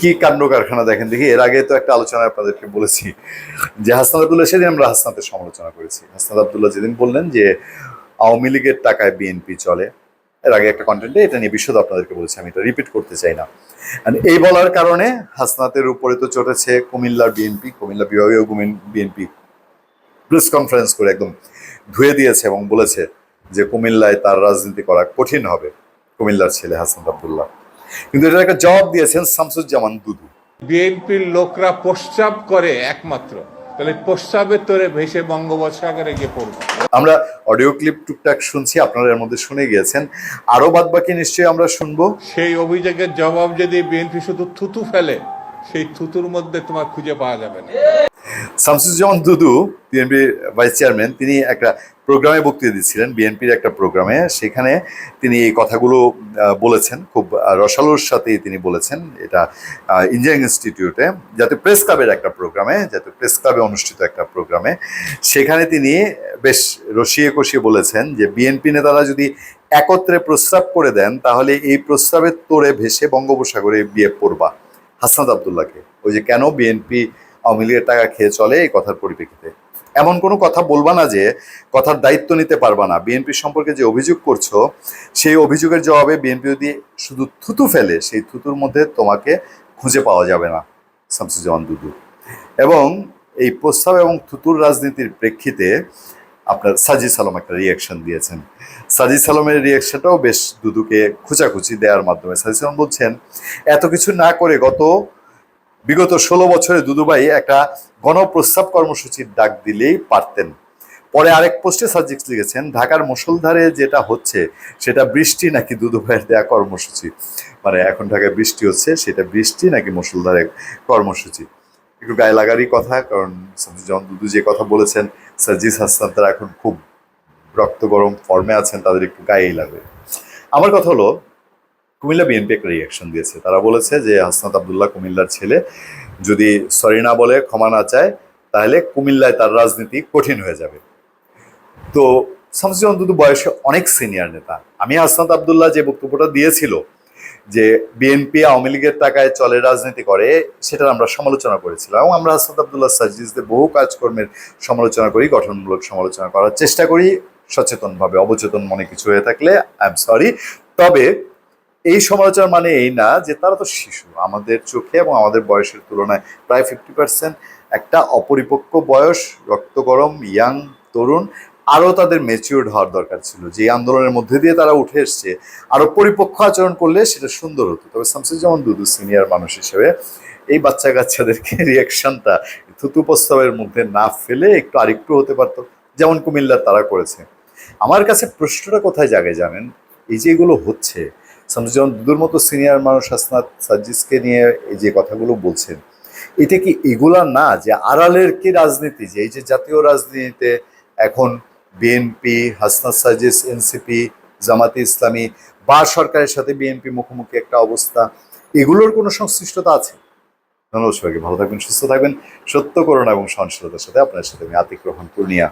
কি কাণ্ড কারখানা দেখেন দেখি, এর আগে তো একটা আলোচনা আপনাদেরকে বলেছি যে হাসনাত আবদুল্লাহ, সেদিন আমরা হাসনাতের সমালোচনা করেছি। হাসনাত আবদুল্লাহ যেদিন বললেন যে আওয়ামী লীগের টাকায় বিএনপি চলে, এর আগে একটা কন্টেন্টে এটা নিয়ে বিশদ আপনাদেরকে বলেছি, আমি এটা রিপিট করতে চাই না। এই বলার কারণে হাসনাতের উপরে তো চটেছে কুমিল্লার বিএনপি, কুমিল্লা বিভাগীয় বিএনপি। প্রেস কনফারেন্স করে একদম ধুয়ে দিয়েছে এবং বলেছে যে কুমিল্লায় তার রাজনীতি করা কঠিন হবে। কুমিল্লার ছেলে হাসনাত আবদুল্লাহ। কিন্তু এটা একটা জবাব দিয়েছেন শামসুজ্জামান দুদু। বিএনপির লোকরা প্রস্রাব করে একমাত্র। তাহলে তোরে ভেসে বঙ্গোপসাগরে গিয়ে পড়বে। আমরা অডিও ক্লিপ টুকটাক শুনছি আপনারা এর মধ্যে শুনে গিয়েছেন। আরও বাদ বাকি নিশ্চয়ই আমরা শুনব। সেই অভিযোগের জবাব যদি বিএনপি শুধু থুতু ফেলে সেই থুতুর মধ্যে তোমার খুঁজে পাওয়া যাবে না। Shamsuzzaman Dudu BNP vice chairman তিনি একটা প্রোগ্রামে বক্তৃতা দিচ্ছিলেন বিএনপির একটা প্রোগ্রামে। সেখানে তিনি এই কথাগুলো বলেছেন। খুব রসালোর সাথেই তিনি বলেছেন, এটা ইঞ্জিনিয়ারিং ইনস্টিটিউটে, যাতে প্রেস ক্লাবের একটা প্রোগ্রামে, যাতে প্রেস ক্লাবে অনুষ্ঠিত একটা প্রোগ্রামে। সেখানে তিনি বেশ রসিয়ে কষিয়ে বলেছেন যে, বিএনপি নেতারা যদি একত্রে প্রস্রাব করে দেন, তাহলে এই প্রস্রাবের তোড়ে ভেসে বঙ্গোপসাগরে বিয়ে পড়বা। হাসনাত আবদুল্লাহকে। ওই যে, কেন বিএনপি আওয়ামী লীগের টাকা খেয়ে চলে, এই কথার পরিপ্রেক্ষিতে? এমন কোনো কথা বলবা না যে কথার দায়িত্ব নিতে পারবা না। বিএনপি সম্পর্কে যে অভিযোগ করছ, সেই অভিযোগের জবাবে বিএনপি যদি শুধু থুতু ফেলে, সেই থুতুর মধ্যে তোমাকে খুঁজে পাওয়া যাবে না, শামসুজ্জামান দুদু। এবং এই প্রস্তাব এবং থুতুর রাজনীতির প্রেক্ষিতে আপনার সাজি সালাম একটা রিয়াকশন দিয়েছেন। সাজি সালামের রিয়াকশনটাও বেশ দুদুকে খুচাখুচি দেওয়ার মাধ্যমে। সাজি সালাম বলছেন, এত কিছু না করে গত বিগত ষোলো বছরে দুদুভাই একটা গণপ্রস্তাব কর্মসূচির ডাক দিলেই পারতেন। পরে আরেক পোস্টে সাবজেক্ট লিখেছেন, ঢাকার মুসলধারে যেটা হচ্ছে, সেটা বৃষ্টি নাকি দুদুভাইয়ের দেয়া কর্মসূচি? মানে এখন ঢাকায় বৃষ্টি হচ্ছে, সেটা বৃষ্টি নাকি মুসলধারে কর্মসূচি? একটু গায়ে লাগারই কথা, কারণ যখন দুদু যে কথা বলেছেন, সার্জিস হাসান তারা এখন খুব রক্ত গরম ফর্মে আছেন, তাদের একটু গায়েই লাগবে। আমার কথা হলো কুমিল্লা বিএনপি একটা রিয়াকশন দিয়েছে। তারা বলেছে যে, হাসনাত আবদুল্লাহ কুমিল্লার ছেলে যদি সরি না বলে, ক্ষমা না চায়, তাহলে কুমিল্লায় তার রাজনীতি কঠিন হয়ে যাবে। তো শামসুজ্জামান দুদু বয়সে অনেক সিনিয়র নেতা। আমি হাসনাত আবদুল্লাহ যে বক্তব্যটা দিয়েছিল যে, বিএনপি আওয়ামী লীগের টাকায় চলে রাজনীতি করে, সেটার আমরা সমালোচনা করেছিলাম এবং আমরা হাসনাত আবদুল্লাহ সার্জিসদের বহু কাজকর্মের সমালোচনা করি, গঠনমূলক সমালোচনা করার চেষ্টা করি, সচেতনভাবে অবচেতন মনে কিছু হয়ে থাকলে আই এম সরি তবে এই সমালোচনা মানে এই না যে তারা তো শিশু, আমাদের চোখে এবং আমাদের বয়সের তুলনায় প্রায় ফিফটি পার্সেন্ট একটা অপরিপক্ক বয়স, রক্ত গরম ইয়াং তরুণ, আরও তাদের মেচিউর্ড হওয়ার দরকার ছিল। যে আন্দোলনের মধ্যে দিয়ে তারা উঠে এসছে, আরও পরিপক্ক আচরণ করলে সেটা সুন্দর হতো। তবে শামসুজ্জামান দুদু সিনিয়র মানুষ হিসেবে এই বাচ্চা কাচ্চাদেরকে রিয়াকশনটা থুতু প্রস্তাবের মধ্যে না ফেলে একটু আরেকটু হতে পারতো, যেমন কুমিল্লার তারা করেছে। আমার কাছে প্রশ্নটা কোথায় জাগে জানেন? এই যে এগুলো হচ্ছে শামসুজ্জামান দুদুর মতো সিনিয়র মানুষ হাসনাত সাজ্জিসকে নিয়ে এই যে কথাগুলো বলছেন, এটা কি এগুলা না যে আড়ালের কি রাজনীতি? যে এই যে জাতীয় রাজনীতিতে এখন বিএনপি হাসনাত সাজিস এনসিপি জামাতে ইসলামী বা সরকারের সাথে বিএনপি মুখোমুখি একটা অবস্থা, এগুলোর কোনো সংশ্লিষ্টতা আছে? ধন্যবাদ সবাইকে, ভালো থাকবেন, সুস্থ থাকবেন, সত্য করোনা এবং সহনশীলতার সাথে আপনার সাথে আমি আতিক রহমান পূর্ণিয়া।